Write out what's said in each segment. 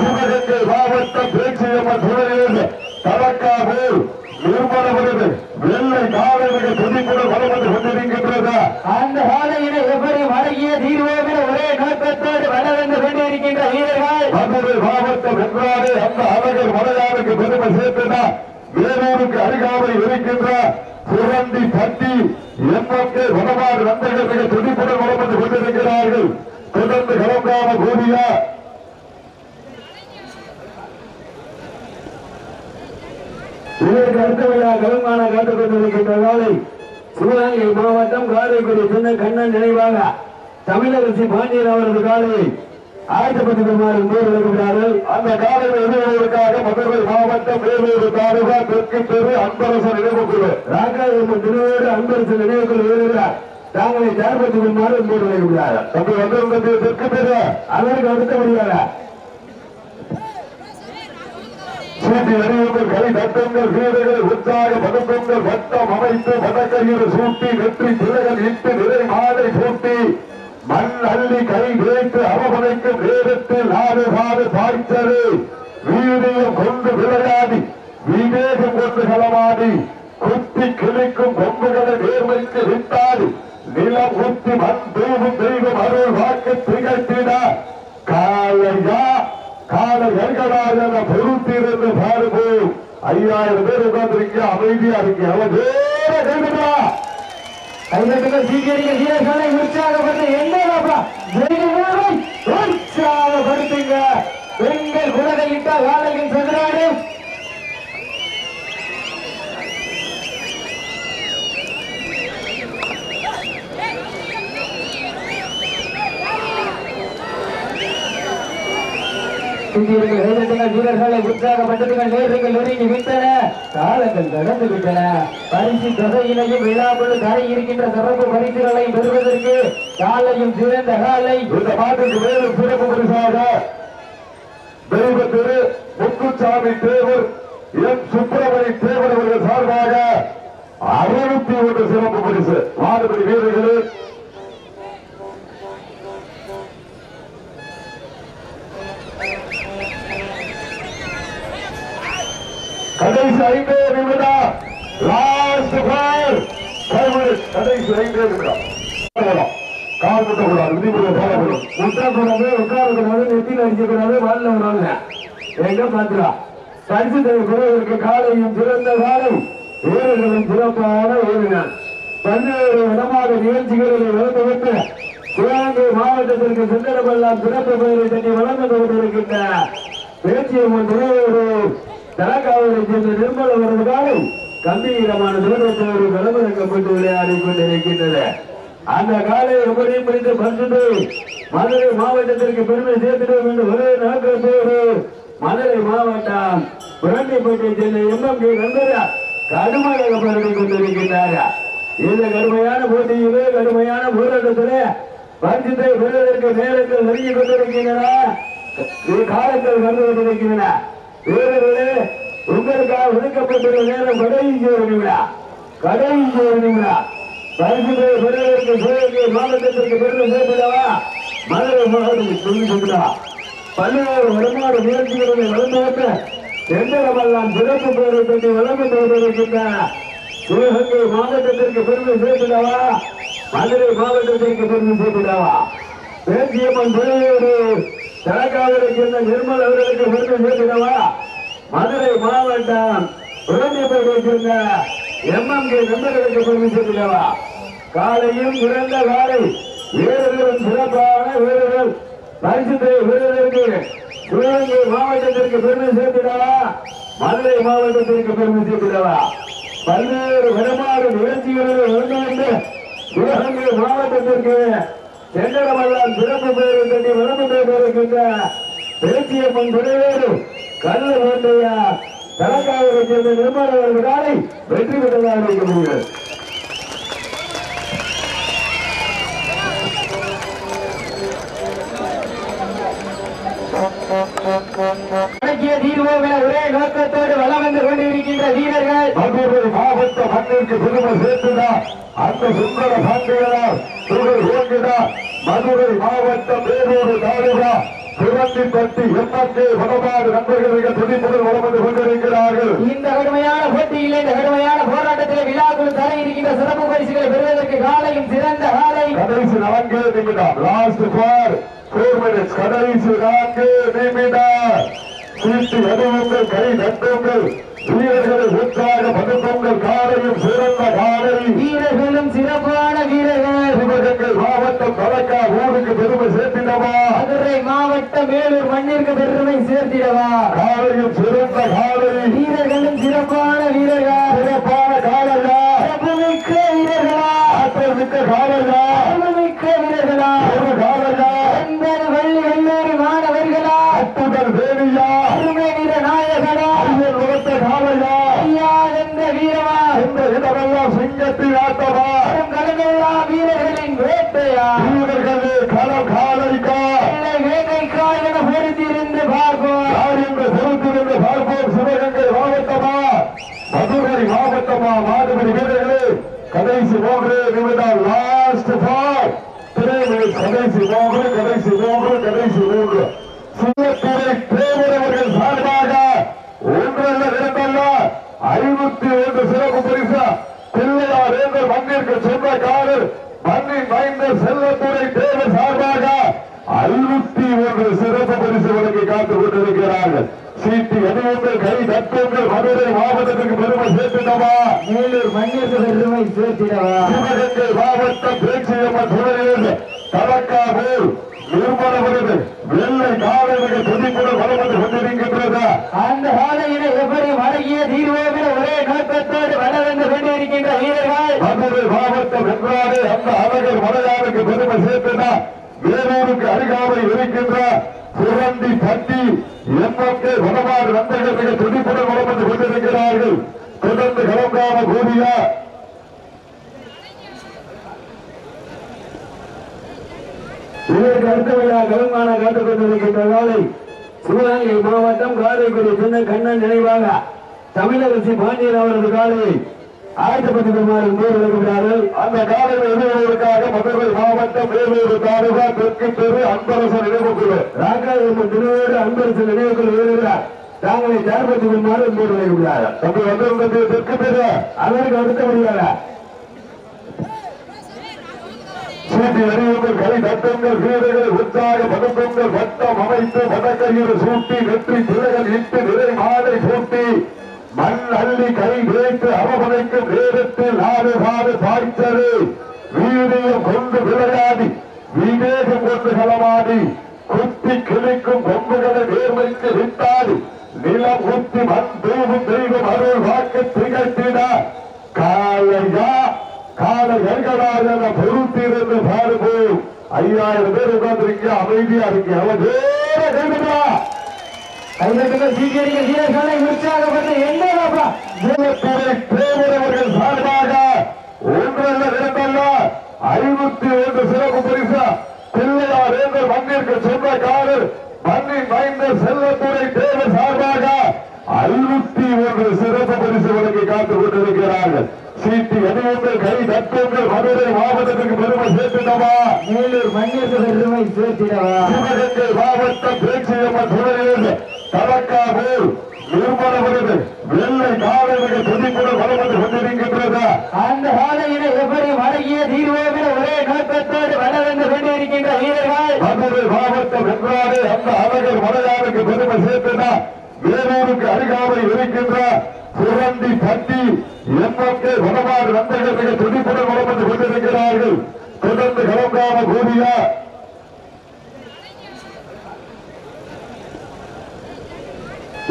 சிவகங்கை மாவட்டம் பேச்சியம்மன் துணையில் தலக்காவூர் நிர்மலபுரது வெள்ளை காவலுக்கு துதிப்புடன் வலம் வந்து கொண்டிருக்கின்றது. அந்த காலையினை எப்படி வழங்கிய தீர்வோம் என ஒரே நோக்கத்தோடு வள வந்து கொண்டிருக்கின்ற வீரர்கள்? மதுரை மாவட்டம் என்றாலே அந்த அழகர் மலையாருக்கு பெருமை சேர்த்ததா வேலூருக்கு அருகாமையில் இருக்கின்ற புரண்டி பட்டி எம்எம்கே வடமாறு நண்பர்கள் மிக துடிப்புடன் வலம் வந்து கொண்டிருக்கிறார்கள். தொடர்ந்து கிளம்பாம கூடியா இதற்கு அடுத்தவர்களாக காத்துக் கொண்டிருக்கின்ற வேலை சிவகங்கை மாவட்டம் காரைக்குடி சின்ன கண்ணன் நினைவாக தமிழரசி பாண்டியன் அவரது காலையை ஆயத்தப்படுத்துமாறு மூன்று விளக்குகிறார்கள் அந்த காலையில் எதிர்வதற்காக மதுரை மாவட்டம் வேலூர் தாலுகா தெற்கு தெரு அன்பரசன் நினைவு குழு ராக்காயம்மன் திருவோடு அன்பரசு நினைவுக்குள் வருகிறார் தாங்களை தயார்படுத்துமாறு மூன்று விளக்குகிறார்கள் தம்பி வந்திருந்தது தெற்கு தெரு அதற்கு அடுத்தபடியாக சீட்டி எறியுங்கள் கை தட்டுங்கள் வீரர்கள் உற்சாக பதக்கங்கள் வட்டம் அமைத்து பதக்கையில் சூட்டி வெற்றி பிள்ளைகள் இட்டு நிறை மாலை சூட்டி மண் அள்ளி கை விரைத்து அவமனைக்கும் வேதத்தில் நாடு காடு பாய்ச்சது வீரியம் கொண்டு விளையாடி விவேகம் கொண்டு களமாடி குத்தி கிழிக்கும் கொம்புகளை நேர்மைக்கு விட்டாடி நிலம் ஊத்தி மண் தூவும் தெய்வம் அருள் வாக்கு காலையா கற்கடாக பொருத்தீர்ந்து பாருவோம் ஐயாயிரம் பேர் உட்கார்ந்துருக்கீங்க அமைதியா இருக்கு அவன் வேற கைதுடா கைதட்டுகள் சீக்கிரிக்க வீரர்களை உற்சாகப்படுத்த என்னப்பா உற்சாகப்படுத்துங்க. பெண்கள் குலகையிட்ட வேலைகள் சென்றாடு சீக்கிரங்கள் கைதட்டுங்கள் வீரர்களை உற்சாகப்படுத்துங்கள் நேர்கள் நெருங்கி விட்டன காலங்கள் கடந்து விட்டன. பரிசு தொகையினையும் விழாக்குள் தரை இருக்கின்ற சிறப்பு பரிசுகளை பெறுவதற்கு காலையும் சிறந்த காலை. இந்த பாட்டுக்கு மேலும் சிறப்பு பரிசாக தெய்வ திரு முத்துச்சாமி தேவர் எம். சுப்பிரமணி தேவர் அவர்கள் சார்பாக அறுபத்தி ஒன்று சிறப்பு பரிசு. மாடுபடி வீரர்களே கடைசி ஐந்தே நிமிடம். லாஸ்ட் பால் கடைசி ஐந்தே நிமிடம். கால் முட்டக்கூடாது விதிமுறை போடக்கூடாது. உட்காரக்கூடாது உட்காரக்கூடாது நெத்தியில் அடிக்கக்கூடாது வாழ்ல வராங்க எங்க பாத்துரா பரிசு பெறுவதற்கு காலையும் சிறந்த காலை வீரர்களும் சிறப்பான வீரர்கள் பல்வேறு இடமாக நிகழ்ச்சிகளில் வளர்ந்து விட்டு சிவகங்கை மாவட்டத்திற்கு சென்றடமெல்லாம் சிறப்பு பெயரை வழங்க கொண்டிருக்கின்ற பேச்சியம்மன் துணையோடு தலக்காவலை சேர்ந்த நிர்மல அவரது காலை கம்பீரமான சிறப்பத்தோடு களமிறக்கப்பட்டு விளையாடி கொண்டிருக்கின்றது. அந்த காலை எப்படி பிடித்து பரிசுட்டு மதுரை மாவட்டத்திற்கு பெருமை சேர்த்திடும் என்று ஒரே நோக்கத்தோடு மதுரை மாவட்டம் புரண்டிப்பட்டியை சேர்ந்த எம்எம் கே நண்பரா கடுமையாக பரவி கொண்டிருக்கின்றார். இந்த கடுமையான போட்டியிலே கடுமையான போராட்டத்திலே பரிசுத்தை பெறுவதற்கு நேரத்தில் நெருங்கி கொண்டிருக்கின்றன. காலத்தில் வந்து கொண்டிருக்கின்றன. வீரர்களே உங்களுக்காக ஒதுக்கப்பட்டுள்ள நேரம் கடைசி ஒரு நிமிடம் கடைசி ஒரு நிமிடம் பரிசுகளை பெறுவதற்கு சிவகங்கை மாவட்டத்திற்கு பெருமை சேர்த்துடவா மதுரை மாவட்டத்துக்கு சொல்லி கொடுத்தா பல்வேறு வருமான முயற்சிகளை வளர்ந்து எந்தளவெல்லாம் சிறப்பு பெயரை பற்றி வளர்ந்து கொண்டிருக்கின்ற சிவகங்கை மாவட்டத்திற்கு பெருமை சேர்த்துடவா மதுரை மாவட்டத்திற்கு பெருமை சேர்த்துடவா பேச்சியம்மன் துறையோடு தலக்காவலை சேர்ந்த நிர்மல் அவர்களுக்கு விருது சேர்க்கிறவா மதுரை மாவட்டம் உடனேப்பேட்டை சேர்ந்த எம்எம்கே நண்பர்களுக்கு பெருமை காலையும் சிறந்த காலை வீரர்களும் சிறப்பான வீரர்கள் பரிசுத்தை வீரர்களுக்கு சிவகங்கை மாவட்டத்திற்கு பெருமை சேர்த்திடவா? மதுரை மாவட்டத்திற்கு பெருமை சேர்த்திடவா? பல்வேறு விதமான நிகழ்ச்சிகளில் வந்து சிவகங்கை மாவட்டத்திற்கு சென்றடமெல்லாம் சிறப்பு பெயரை தட்டி வளர்ந்து கொண்டிருக்கின்ற பேச்சியம்மன் துணையோடு கல்ல வேண்டையா தலக்காவிரை சேர்ந்த நிர்மலவர்கள் காலை வெற்றி பெற்றதாக இருக்க முடியும் தீர்வோம் என ஒரே நோக்கத்தோடு வலம் வந்து கொண்டிருக்கின்ற வீரர்கள். மதுரை மாவட்ட மண்ணிற்கு பெருமை சேர்த்துடா அந்த சுந்தர சாண்டிகளார் மதுரை மாவட்டம் வேலூர் தாலுகா. திருவந்திப்பட்டி எம்எல்ஏ வடமாடு நண்பர்களுக்கு துடிப்புடன் வளம் வந்து கொண்டிருக்கிறார்கள். இந்த கடுமையான போட்டியில் இந்த கடுமையான போராட்டத்தில் விழாக்குழு தர இருக்கின்ற சிறப்பு பரிசுகளை பெறுவதற்கு காலையும் சிறந்த காலை. கடைசி நான்கு நிமிடம் லாஸ்ட் ஃபார் ஃபோர் மினிட்ஸ் கடைசி நான்கு நிமிடம். சீட்டு எதுவுங்கள் கை நட்டுங்கள் வீரர்களை உற்சாக பதுக்குங்கள் காலையும் சிறந்த காலை. வீரர்களும் சிறப்பான வீரர்கள். சிவகங்கை மாவட்டம் கலக்கா ஊருக்கு பெருமை சேர்த்திடவா மதுரை மாவட்டம் வேலூர் மண்ணிற்கு பெருமை சேர்த்திடவா காலையும் சிறந்த காலை. வீரர்களும் சிறப்பான வீரர்கள். சிறப்பான காலையா? சிறப்புமிக்க வீரர்களா? ஆற்றல் மிக்க காலையா? சிறப்புமிக்க வீரர்களா? ஒரு காலையா? எந்தன் வள்ளி வெள்ளூரி மாணவர்களா? அத்துடன் வேணியா? அருமை நிற நாயகனா? ஐயன் உரத்த காலையா? ஐயா என்ற வீரமா இந்த இடமெல்லாம் சிங்கத்தின் ஆட்டமா வரும் கடலெல்லாம் வீரர்களின் வேட்டையா வீரர்களே களம் காலைக்கா வெள்ளை வேட்டைக்கா என பொறுத்திருந்து பார்ப்போம் யார் என்று பொறுத்திருந்து பார்ப்போம் சிவகங்கை மாவட்டமா? மாடுபடி வீரர்களே கடைசி மூன்று நிமிடம் லாஸ்ட் பால் கடைசி மூன்று கடைசி மூன்று கடைசி மூன்று சிங்கத்துறை தேவர் அவர்கள் சார்பாக ஒன்றல்ல இரண்டல்ல ஐநூத்தி ஒன்று சிறப்பு பரிசு. பிள்ளையார் எங்கள் மண்ணிற்கு சொந்தக்காரர் மண்ணின் மைந்தர் செல்லத்துறை தேவர் சார்பாக ஐநூத்தி ஒன்று சிறப்பு பரிசு வழங்கி காத்துக் கொண்டிருக்கிறார்கள் சீட்டு எதுவுங்கள் கை தட்டுங்கள் மதுரை மாவட்டத்திற்கு பெருமை சேர்த்துட்டவா? வேலூர் மண்ணிற்கு பெருமை சேர்த்திடவா? சிவகங்கை மாவட்டம் பேச்சியம்மன் துணையில் கலக்காவூர் நிர்மல விருது வெள்ளை காவலுக்கு துடிப்புடன் வளம் வந்து கொண்டிருக்கின்றது? அந்த காலையில எப்படி மடங்கிய தீர்வோம் ஒரே நோக்கத்தோடு வள வந்து கொண்டிருக்கின்ற வீரர்கள்? மதுரை மாவட்டம் வென்றாரே அந்த அழகர் மலையாளுக்கு பெருமை சேர்த்துனா வேலூருக்கு அருகாமை இருக்கின்ற? சுரண்டி பட்டி எம்எம்கே வடமாடு நண்பர்களுக்கு துடிப்புடன் வளம் வந்து கொண்டிருக்கிறார்கள். தொடர்ந்து கிளம்பாம கூடியா இதற்கு அடுத்தவையாக கலங்கான காத்துக் கொண்டிருக்கின்ற வேலை சிவகங்கை மாவட்டம் காரைக்குடி சின்ன கண்ணன் நினைவாக தமிழரசி பாண்டியன் அவரது காலையை ஆயத்தப்பட்டுமாறு போர் அந்த காலையில் எதிர்வதற்காக மதுரை மாவட்டம் வேலூர் தாலுகா தெற்கு தெரு அன்பரசன் நினைவுக்குழு ராக்காயம்மன் திருவோடு அன்பரசு நினைவுக்குள் வருகிறார் தாங்களை தயார்படுத்திக் கொள்ளுமாறு போர் விளக்குகிறார்கள் தம்பி வந்திருந்தது தெற்கு தெரு அதற்கு அடுத்தபடியாக சீட்டி கை வீரர்கள் உற்சாக வட்டம் அமைத்து வடக்கையில் சூட்டி வெற்றி பிள்ளைகள் இட்டு நிறை மாலை சூட்டி மண் அள்ளி கை வைத்து அவமனைக்கும் வேதத்தில் நாடு காடு பாய்ச்சது வீரியம் கொண்டு விளையாடி விவேகம் கொண்டு களமாடி குத்தி கிழிக்கும் கொம்புகளை நேர்மைக்கு விட்டாடி நிலம் குத்தி மண் தூவும் தெய்வம் அருள் வாக்கு திகழ்த்தினார் காலையா கால காலை என பொருத்திருந்து பாருவோம் ஐயாயிரம் பேர் உட்கார்ந்துருக்கீங்க அமைதியா இருக்கீங்க அவன் வேற கைதுடா கைதட்டுகள் சீக்கிரிகள் வீரர்களை உற்சாகப்பட்டு என்ன பாப்பா தேவர் அவர்கள் சார்பாக ஒன்றல்ல இரண்டல்ல ஐநூத்தி ஒன்று சிறப்பு பரிசு பிள்ளையார் எங்கள் மண்ணிற்கு சொந்தக்காரர் மண்ணின் மைந்தர் செல்லத்துறை தேவர் சார்பாக ஐநூத்தி ஒன்று சிறப்பு பரிசு வழங்கி காத்துக் கொண்டிருக்கிறார்கள். சீட்டு எதுவுங்கள் கை தட்டுங்கள் மதுரை மாவட்டத்திற்கு பெருமை சேர்த்துட்டவா மேலூர் மண்ணிற்கு பெருமை சேர்த்திடவா? சிவகங்கை மாவட்டம் பேச்சியம்மன் துணையில் கலக்காவூர் நிர்மல விருது வெள்ளை காவலுக்கு துடிப்புடன் வளம் வந்து கொண்டிருக்கின்றது அந்த காலையில எப்படி மடங்கிய தீர்வோம் என ஒரே நோக்கத்தோடு வள வந்து கொண்டிருக்கின்ற வீரர்கள்? மதுரை மாவட்டம் வென்றாரே அந்த அழகர் மலையாளுக்கு பெருமை சேர்த்துனா. வேலூருக்கு அருகாமை இருக்கின்ற சுரண்டி பட்டி எம்எம்கே வடமாடு நண்பர்களுக்கு துடிப்புடன் வளம் வந்து கொண்டிருக்கிறார்கள். தொடர்ந்து கிளம்பாம கூடியா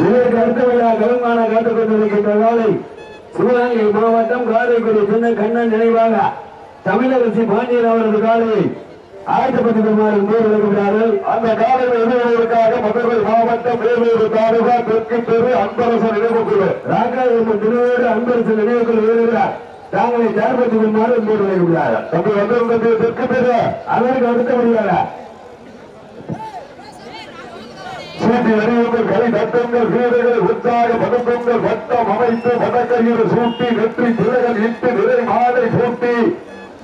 இதற்கு அடுத்தவையாக கலங்கான காத்துக் கொண்டிருக்கின்ற வேலை சிவகங்கை மாவட்டம் காரைக்குடி சின்ன கண்ணன் நினைவாக தமிழரசி பாண்டியன் அவரது காலையை ஆயத்தப்பட்டுமாறு போர் விளக்குகிறார்கள். அந்த காலையில் எதிர்வதற்காக மதுரை மாவட்டம் வேலூர் தாலுகா தெற்கு தெரு அன்பரசன் நினைவுக்குழு ராக்காயம்மன் திருவோடு அன்பரசு குழு வருகிறார் தாங்களை தயார்படுத்திக் கொள்ளுமாறு போர் விளக்குகிறார்கள் தம்பி வந்திருந்தது தெற்கு தெரு. அதற்கு அடுத்தபடியாக சீட்டி எறியுங்கள் கை தட்டுங்கள் வீரர்களை உற்சாக பதுக்குங்கள் வட்டம் அமைத்து வடக்கையில் சூட்டி வெற்றி திரைகள் இட்டு நிறை மாலை பூட்டி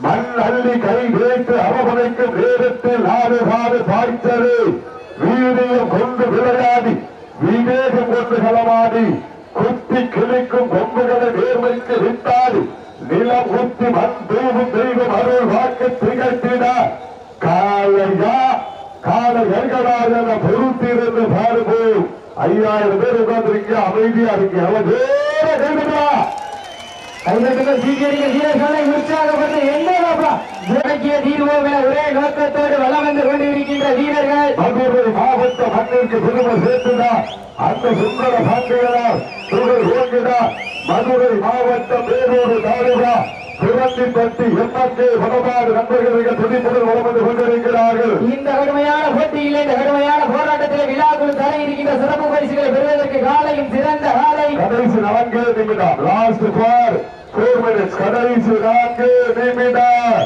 மண் அள்ளி கை வைத்து அவமனைக்கும் நேரத்தில் நாடு காடு பாய்ச்சது வீரியம் கொண்டு விளையாடி விவேகம் கொண்டு களமாடி குத்தி கிழிக்கும் கொம்புகளை நேர்மைக்கு விட்டாடி நிலம் ஊத்தி மண் தூவும் தெய்வம் அருள் வாக்கு திகழ்த்தினார். காலையா காலை எங்கடாக என பொருத்திருந்து பாருவோம் ஐயாயிரம் பேர் உட்கார்ந்துருக்கீங்க அமைதியா இருக்கீங்க. அவன் வேற கைவிடா கைதட்டுகள் வீரர்களை உற்சாகப்பட்டு என்னப்பா இலக்கிய தீர்வோம் என ஒரே நோக்கத்தோடு வலம் வந்து கொண்டிருக்கின்ற வீரர்கள். மதுரை மாவட்ட மண்ணிற்கு பெருமை சேர்த்துடா அந்த சுந்தர பாண்டியனா சுடர் ஓங்கிடா மதுரை மாவட்டம் பேரூர் தாலுகா. சுரண்டிப்பட்டி எம்எல்ஏ வடமாடு நண்பர்கள் துடிப்புடன் வளம் வந்து கொண்டிருக்கிறார்கள். இந்த கடுமையான போட்டியிலே இந்த கடுமையான போராட்டத்தில் விழாக்குழு தர இருக்கின்ற சிறப்பு பரிசுகளை பெறுவதற்கு காலையும் சிறந்த காலை. கடைசி நான்கு நிமிடம் லாஸ்ட் ஃபார் ஃபோர் மினிட்ஸ் கடைசி நான்கு நிமிடம்.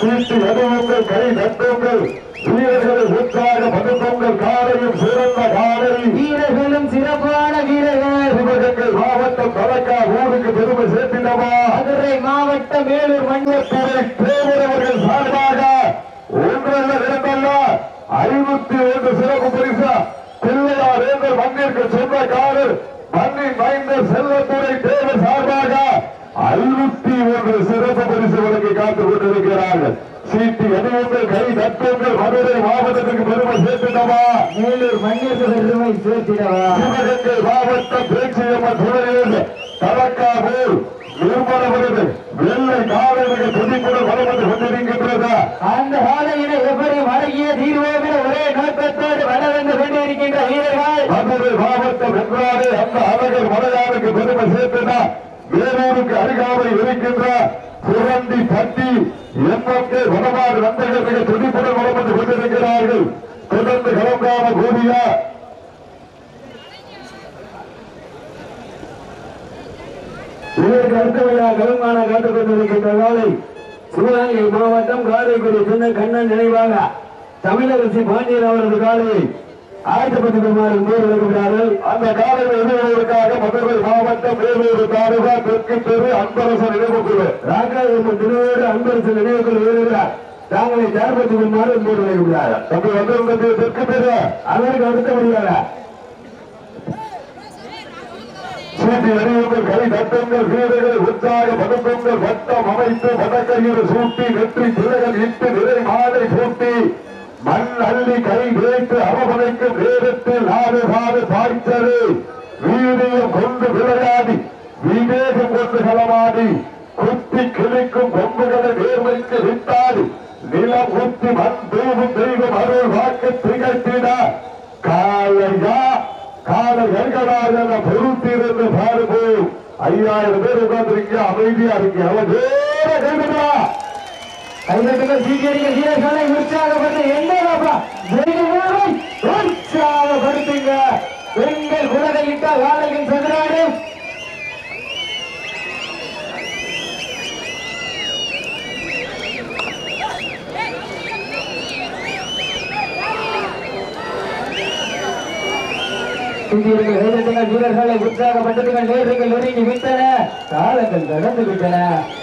சீட்டு எதுவுங்கள் கை நட்டுங்கள் வீரர்களை உற்சாக பதுக்குங்கள் காலையும் சிறந்த காலை. வீரர்களும் சிறப்பான வீரர்கள். சிவகங்கை மாவட்டம் தலக்கா ஊருக்கு பெருமை சேர்த்திடவா மதுரை மாவட்டம் மேலூர் மண்ணில் தேவர் அவர்கள் சார்பாக ஒன்றல்ல இரண்டல்ல ஐநூத்தி ஒன்று சிறப்பு பரிசு பிள்ளையார் எங்கள் மண்ணிற்கு சொந்தக்காரர் மண்ணின் மைந்தர் செல்லத்துறை தேவர் சார்பாக ஐநூத்தி ஒன்று சிறப்பு பரிசு வழங்கி காத்துக் கொண்டிருக்கிறார்கள். சீட்டு எதுவுங்கள் கை மதுரை மாவட்டத்துக்கு பெருமை சேர்த்துட்டவா மேலூர் மண்ணிற்கு பெருமை சேர்த்திடவா? சிவகங்கை மாவட்டம் பேச்சியம்மன் துணையோடு தலக்காவூர் நிர்மலவரது வெள்ளை துணிப்புடன் வளம் வந்து கொண்டிருக்கின்றது? அந்த காலையினை எப்படி வழங்கிய தீர்வோம் என ஒரே நோக்கத்தோடு வலம் வந்து கொண்டிருக்கின்ற வீரர்கள்? மதுரை மாவட்டம் என்றாலே அந்த அழகர் மலையாளுக்கு பெருமை சேர்த்துனா வேலூருக்கு அருகாமையில் இருக்கின்ற சுரண்டி பட்டி எம்எம்கே வடமாடு நண்பர்கள் மிக துடிப்புடன் வளம் வந்து கொண்டிருக்கிறார்கள் தொடர்ந்து கிளம்பாம கூடியா இதற்கு கருமான காத்துக் கொண்டிருக்கின்ற வேலை சிவகங்கை மாவட்டம் காரைக்குடி சின்ன கண்ணன் நினைவாக தமிழரசி பாண்டியன் அவரது காலையை ஆயிரத்தி நூறு வருகிறார்கள் அந்த காலையில் எழுதுவதற்காக மதுரை மாவட்டம் வேலூர் தாலுகா தெற்கு தெரு அன்பரசன் நினைவுக்குழு ராக்காயம்மன் திருவேறு அன்பரசன் நினைவுக்குழு வருகிறார் தாங்களை தயார்படுத்திக் கொள்ளுமாறு நூறு வருகிறார் தம்பி வந்திருந்தது தெற்கு தெரு. அதற்கு அடுத்தபடியாக சீட்டி எறியுங்கள் கை தட்டுங்கள் வீரர்களை உற்சாக பதுக்குங்கள் வட்டம் அமைத்து வடக்கையில் சூட்டி வெற்றி திரைகள் இட்டு நிறை மாலை பூட்டி மண் அள்ளி கை வைத்து அவமனைக்கும் நேரத்தில் நாடு காடு பாய்ச்சது வீரியம் கொண்டு விளையாடி விவேகம் கொண்டு களமாடி குத்தி கிழிக்கும் கொம்புகளை நேர்மைக்கு விட்டாடி நிலம் ஊத்தி மண் தூவும் தெய்வம் அருள் வாக்கு திகழ்த்திட காலையா காலை எங்கடாக என பொருத்திருந்து பாருவோம் ஐயாயிரம் பேர் உட்கார்ந்துருக்கீங்க அமைதியா இருக்கீங்க அவன் வேற கைவிடா கைதட்டுகள் சீக்கிரிகள் வீரர்களை உற்சாகப்பட்டு என்னப்பா வீரர்களை உற்சாகப்படுத்துங்க பெண்கள் குலகையிட்ட வாழையின் சதுராடு சீக்கிரிகள் கைதட்டுகள் வீரர்களை உற்சாகப்படுத்துங்கள் நேர்கள் நெருங்கி விட்டன. காலங்கள் கடந்து விட்டன.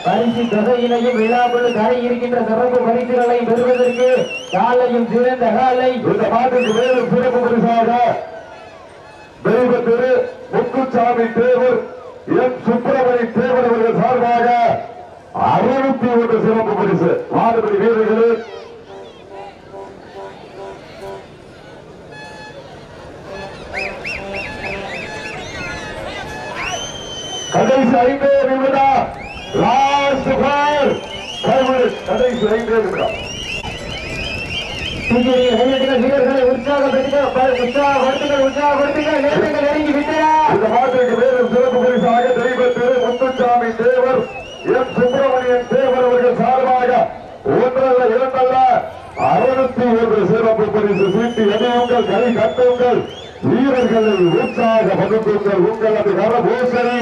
பரிசு தொகையினையும் விழாக்குழு கரை இருக்கின்ற சிறப்பு பரிசுகளையும் பெறுவதற்கு காலையும் சிறந்த காலை. இந்த பாட்டுக்கு மேலும் சிறப்பு பரிசாக. தெய்வ திரு முத்துசாமி தேவர் எம் சுப்பிரமணி தேவர் அவர்கள் சார்பாக அறுநூத்தி ஒன்று சிறப்பு பரிசு மாடுபடி வீரர்களே கடைசி ஐந்தே நிமிடம் லாஸ்ட் பால் கடைசி ஐந்தே நிமிடம் சீக்கிரிகள் கைதட்டுகள் வீரர்களை உற்சாகப்படுத்துங்கள் உற்சாகப்படுத்துங்கள். உற்சாகப்படுத்துங்கள் நேரங்கள் நெருங்கி விட்டன. இந்த மாட்டிற்கு மேலும் சிறப்பு பரிசாக தெய்வ திரு முத்துசாமி தேவர் எம். சுப்பிரமணியன் தேவர் அவர்கள் சார்பாக ஒன்றல்ல இரண்டல்ல அறுநூத்தி ஒன்று சிறப்பு பரிசு சீட்டு. எதையுங்கள் கை கட்டுங்கள் வீரர்களை உற்சாக பகுத்துங்கள் உங்களது கரபூசரி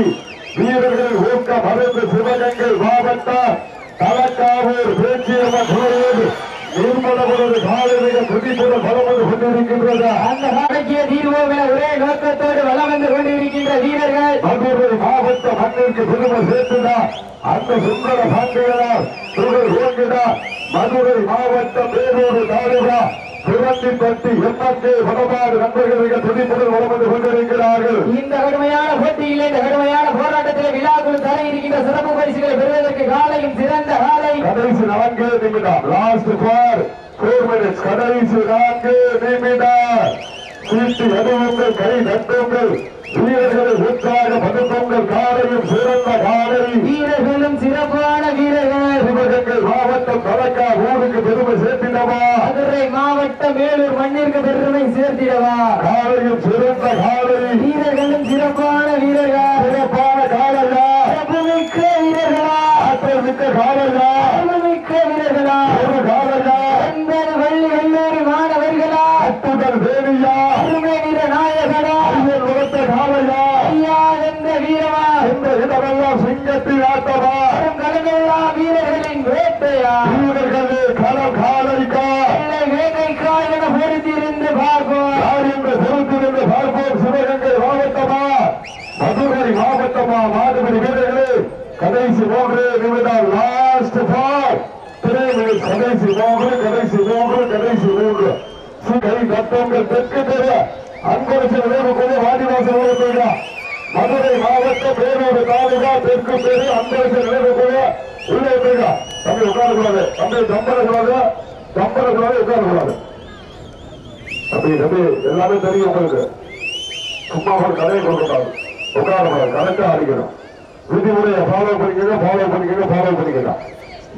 வீரர்கள் ஊக்க மருந்து சிவகங்கை மாவட்டம் தலக்காவூர் பேச்சியம்மன் நிர்மலபுரம் காலமிக துடிப்புடன் பலம் வந்து கொண்டிருக்கின்றது. அந்த காலைக்கு தீர்வோம் என ஒரே நோக்கத்தோடு வலம் வந்து கொண்டிருக்கின்ற வீரர்கள். மதுரை மாவட்ட மண்ணிற்கு பெருமை சேர்த்துதான் அந்த சுந்தர பாண்டியனார் புகழ் ஓங்கினார் மதுரை மாவட்டம் வேலூர் தாலுகா திருவந்திப்பட்டி எம்எல்ஏ வடமாடு நண்பர்களுக்கு துடிப்புடன் வலம் வந்து கொண்டிருக்கிறார்கள். இந்த கடுமையான போட்டியில் இந்த கடுமையான இருக்கின்ற சிறப்பு பரிசுகளை பெறுவதற்கு காலையும் சிறந்த காலை. கடைசி நான்கு நிமிடம். லாஸ்ட் ஃபார் ஃபோர் மினிட்ஸ் கடைசி நான்கு நிமிடம். சீட்டு எதுவுங்கள் கை தட்டுங்கள். வீரர்களை உற்சாக பதுக்குங்கள் காலையும் சிறந்த காலை. வீரர்களும் சிறப்பான வீரர்கள். சிவகங்கை மாவட்டம் கலக்கா ஊருக்கு பெருமை சேர்த்திடவா? மதுரை மாவட்டம் வேலூர் மண்ணிற்கு பெருமை சேர்த்திடவா? காலையும் சிறந்த காலை. வீரர்களும் சிறப்பான வீரர்கள். ஆற்றல் மிக்க வீரர்களா ஒரு காலையா எந்தன வள்ளி வல்லூரி மாணவர்களா. அத்துடன் வேணியா அருமை நிற நாயகனா. ஐயன் உரத்த காலையா ஐயா என்ற வீரமா இந்த இடமெல்லாம் சிங்கத்தின் ஆட்டமா கடலெல்லாம் வீரர்களின் வேட்டையா. வீரர்களே களம் இல்லை வேட்டைக்கா என பொறுத்திருந்து பார்ப்போம். பார்ப்போம். சிவகங்கை மாவட்டமா மதுரை மாவட்டமா மாடுபடி வீரர்களே கடைசி மூன்று நிமிடம் லாஸ்ட் பால் கடைசி மூன்று கடைசி மூன்று கடைசி மூன்று. கை தத்தங்கள் தெற்கு தெரிய. அன்பரசு விளைவு வாடிவாசல் மதுரை மாவட்டம் வேலூர் தாலுகா தெற்கு பேரு அன்பரசு விளைவு உள்ளே போய்யா தம்பி உட்காரக்கூடாது. தம்பி தம்பரக்கூடாது. தம்பரக்கூடாது உட்காரக்கூடாது. தம்பி தம்பி எல்லாமே தெரியும் உங்களுக்கு. சும்மா ஒரு கதையை கொடுக்கக்கூடாது. உட்காரக்கூடாது. கரெக்டா அடிக்கணும். விதிமுறையை ஃபாலோ பண்ணிக்கங்க ஃபாலோ பண்ணிக்கங்க ஃபாலோ பண்ணிக்கங்க.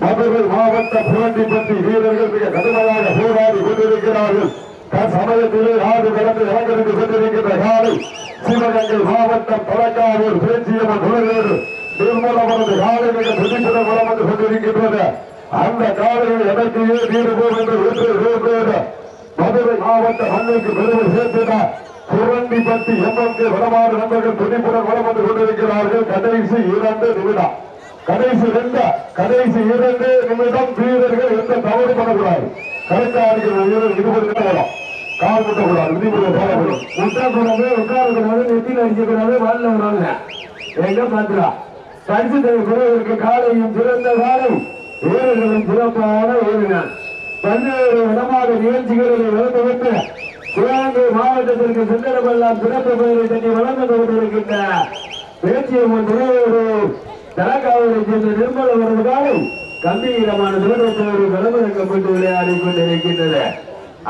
மதுரை மாவட்ட புரண்டிப்பட்டி வீரர்கள் மிக கடுமையாக போராடி கொண்டிருக்கிறார்கள். சமயத்திலே ஆறு கடந்து இறங்கிருந்து கொண்டிருக்கின்ற காலை சிவகங்கை மாவட்டம் தொடக்காவூர் பேச்சியம்மன் துணைவேறு நிர்மலமனது காலை மிக துடிப்புடன் வளர்ந்து கொண்டிருக்கின்றது. அந்த காலையில் எனக்கு ஏன் என்று மதுரை மாவட்ட மண்ணுக்கு பெருமை சேர்த்தினார் சுரண்டிப்பட்டி எம்எம்கே வடமாறு நண்பர்கள் துணிப்புடன் வளம் வந்து கொண்டிருக்கிறார்கள். கடைசி இரண்டு நிமிடம். கடைசி ரெண்டு கடைசி இரண்டு நிமிடம் வீரர்கள் எந்த தவறு பண்ணக்கூடாது. கரெக்டா அடிக்கிற வீரர் இருபது நிமிடம் கால் முட்டக்கூடாது. விதிமுறை போடக்கூடாது உட்காரக்கூடாது உட்காரக்கூடாது நெத்தியில் அடிக்கக்கூடாது வாழ்ல வராங்க எங்க பாத்துரா பரிசு பெறுவதற்கு காலையும் சிறந்த காலை வீரர்களும் சிறப்பான வீரர்கள் பல்வேறு இடமாக நிகழ்ச்சிகளில் வளர்ந்துவிட்டு சிவகங்கை மாவட்டத்திற்கு சென்றடமெல்லாம் சிறப்பு பெயரை தட்டி வழங்க கொண்டிருக்கின்ற பேச்சியம்மன் துணையோடு தலக்காவலை சேர்ந்த நிர்மல வரது கம்பீரமான தூரத்தோடு களமிறக்கப்பட்டு விளையாடி கொண்டிருக்கின்றது.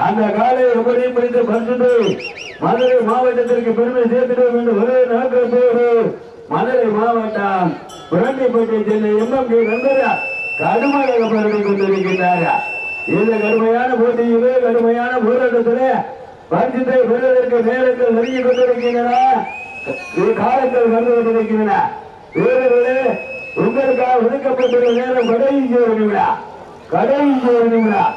அந்த காலை எப்படி பிடித்து பரிசுத்து மதுரை மாவட்டத்திற்கு பெருமை சேர்த்திடும் என்று ஒரே நோக்கத்தோடு மதுரை மாவட்டம் புரண்டிப்பட்டியை சேர்ந்த எம்எம் கே நண்பரா கடுமையாக பரவி கொண்டிருக்கின்றார்கள் இந்த கடுமையான போட்டியிலே கடுமையான போராட்டத்திலே வஞ்சத்தை விடுவதற்கு நேரங்கள் நெருங்கிக் கொண்டிருக்கின்றன. காலங்கள் வந்து கொண்டிருக்கின்றன. வீரர்களே உங்களுக்காக ஒதுக்கப்பட்டுள்ள நேரம் கடைசி ஒரு நிமிடம். கடைசி ஒரு நிமிடம்.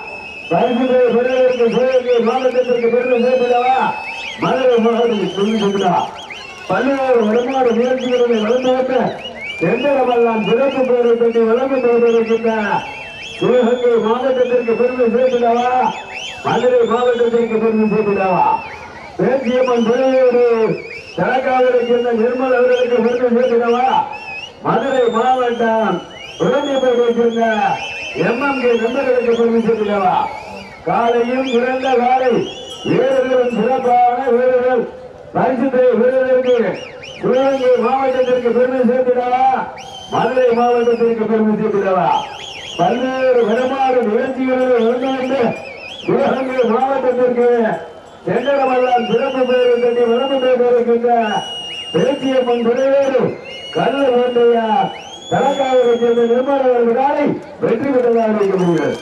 பரிசுகளை பெறுவதற்கு சிவகங்கை மாவட்டத்திற்கு பெருமை சேர்ப்பிடவா மதுரை மாவட்டத்தில் சொல்லி சொல்லுடா பல்வேறு வருமான முயற்சிகளை வளர்ந்துவிட்டு எந்திரமெல்லாம் சிறப்பு பெயரை பற்றி வளர்ந்து கொண்டிருக்கின்ற சிவகங்கை மாவட்டத்திற்கு பெருமை சேர்ப்பிடவா மதுரை மாவட்டத்திற்கு பெருமை சேர்த்துடவா பேச்சியம்மன் துறையோடு தலக்காவலை இருக்கின்ற நிர்மல் அவர்களுக்கு பெருமை சேர்த்துடவா மதுரை மாவட்டம் உடனடிப்பேட்டை சேர்ந்த எம்எம்கே நண்பர்களுக்கு பெருமை சேர்த்துடவா காலையும் சிறந்த காலை வீரர்களும் சிறப்பான வீரர்கள். பரிசுத்தை வீரர்களுக்கு சிவகங்கை மாவட்டத்திற்கு பெருமை சேர்த்திடவா மதுரை மாவட்டத்திற்கு பெருமை சேர்த்திடவா பல்வேறு விதமான நிகழ்ச்சிகளில் வந்து சிவகங்கை மாவட்டத்திற்கு செங்கடமெல்லாம் சிறப்பு பெயரை கட்டி விளம்பு பெயர்க்கின்ற பேச்சியம்மன் துணையோடு கல்ல வேண்டையா தலக்காவலை சேர்ந்த நிர்மலவர்கள் காலை வெற்றி பெற்றதாக இருக்க முடியும்